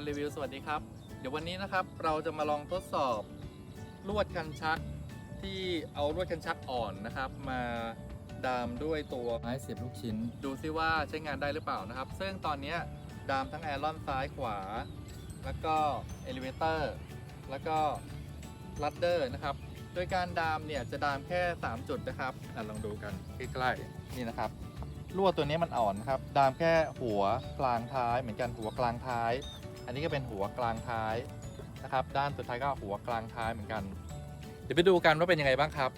วันรีวิวสวัสดีครับ เดี๋ยววันนี้นะครับเราจะมาลองทดสอบลวดคันชักที่เอาลวดคันชักอ่อนนะครับ มาดามด้วยตัวไม้เสียบลูกชิ้น ดูซิว่าใช้งานได้หรือเปล่านะครับ ซึ่งตอนเนี้ยดามทั้งแอรอนซ้ายขวา แล้วก็เอลิเวเตอร์แล้วก็ลัดเดอร์นะครับ โดยการดามเนี่ยจะดามแค่ 3 จุดนะครับอะลองดูกันใกล้ๆนี่นะครับลวดตัวนี้มันอ่อนครับ ดามแค่หัวกลางท้ายเหมือนกันหัวกลางท้าย อันนี้ก็เป็นหัวกลางท้ายนะครับ ด้านสุดท้ายก็หัวกลางท้ายเหมือนกัน เดี๋ยวไปดูกันว่าเป็นยังไงบ้างครับ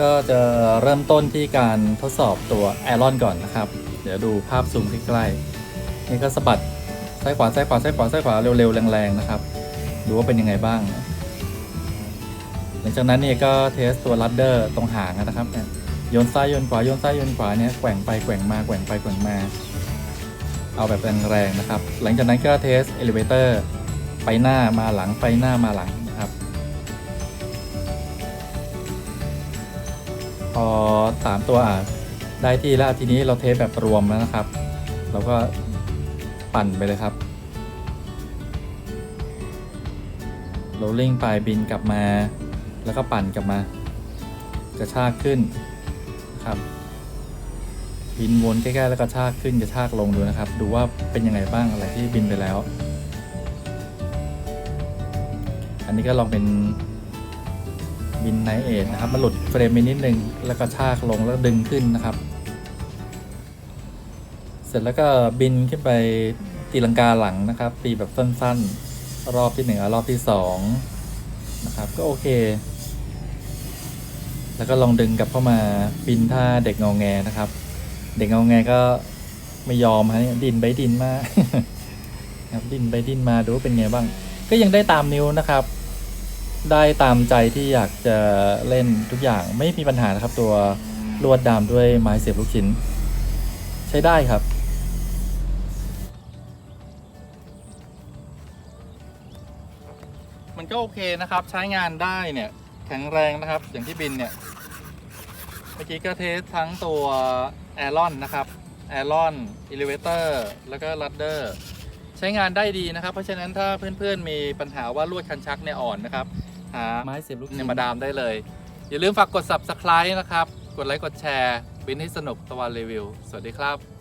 ก็จะเริ่มต้นที่การทดสอบตัวแอรอนก่อนนะครับ เดี๋ยวดูภาพซูมใกล้ๆนี่ก็สะบัดซ้ายขวาซ้ายขวาซ้ายขวาซ้ายขวาเร็วๆแรงๆนะครับ ดูว่าเป็นยังไงบ้าง หลังจากนั้นเนี่ยก็เทสตัวลัดเดอร์ตรงหางนะครับเนี่ยโยนซ้ายโยนขวาโยนซ้ายโยนขวาเนี่ยแกว่งไปแกว่งมาแกว่งไปแกว่งมา เอาแบบแรงๆนะครับ หลังจากนั้นก็เทสเอลิเวเตอร์ไปหน้ามาหลังไปหน้ามาหลังนะครับ พอสามตัวได้ที่แล้วทีนี้เราเทสแบบรวมแล้วนะครับ เราก็ปั่นไปเลยครับโรลลิ่งไปบินกลับมา แล้วก็ปั่นกลับมา กระชากขึ้นนะครับบินวนใกล้ๆแล้วก็ชากขึ้นกระชากลงดูนะครับ ดูว่าเป็นยังไงบ้างอะไรที่บินไปแล้ว อันนี้ก็ลองเป็นบินไนเอทนะครับมันหลุดเฟรมไปนิดนึงแล้วก็ชากลงแล้วดึงขึ้นนะครับ เสร็จแล้วก็บินขึ้นไปตีลังกาหลังนะครับ ตีแบบสั้นๆ รอบที่หนึ่งรอบที่สองนะครับก็โอเค แล้วก็ลองดึงกลับเข้ามาบินท่าเด็กงอแงนะครับ เด็กงอแงก็ไม่ยอมฮะดินไปดินมาครับดินไปดินมาดูเป็นไงบ้าง ก็ยังได้ตามนิ้วนะครับ ได้ตามใจที่อยากจะเล่นทุกอย่างไม่มีปัญหานะครับ ตัวลวดดามด้วยไม้เสียบลูกชิ้น ใช้ได้ครับมันก็โอเคนะครับ ใช้งานได้เนี่ย แข็งแรงนะครับ อย่างที่บินเนี่ย มื่อกี้ก็เทสทั้งตัวแอรอนนะครับแอรอนอิเลเวเตอร์แล้วก็ลัดเดอร์ใช้งานได้ดีนะครับ เพราะฉะนั้นถ้าเพื่อนๆมีปัญหาว่าลวดคันชักเนี่ยอ่อนนะครับ หาไม้เสียบลูกเนี่ยมาดามได้เลย อย่าลืมฝากกด subscribe นะครับ กดไลค์กดแชร์ บินให้สนุกตะวันรีวิว สวัสดีครับ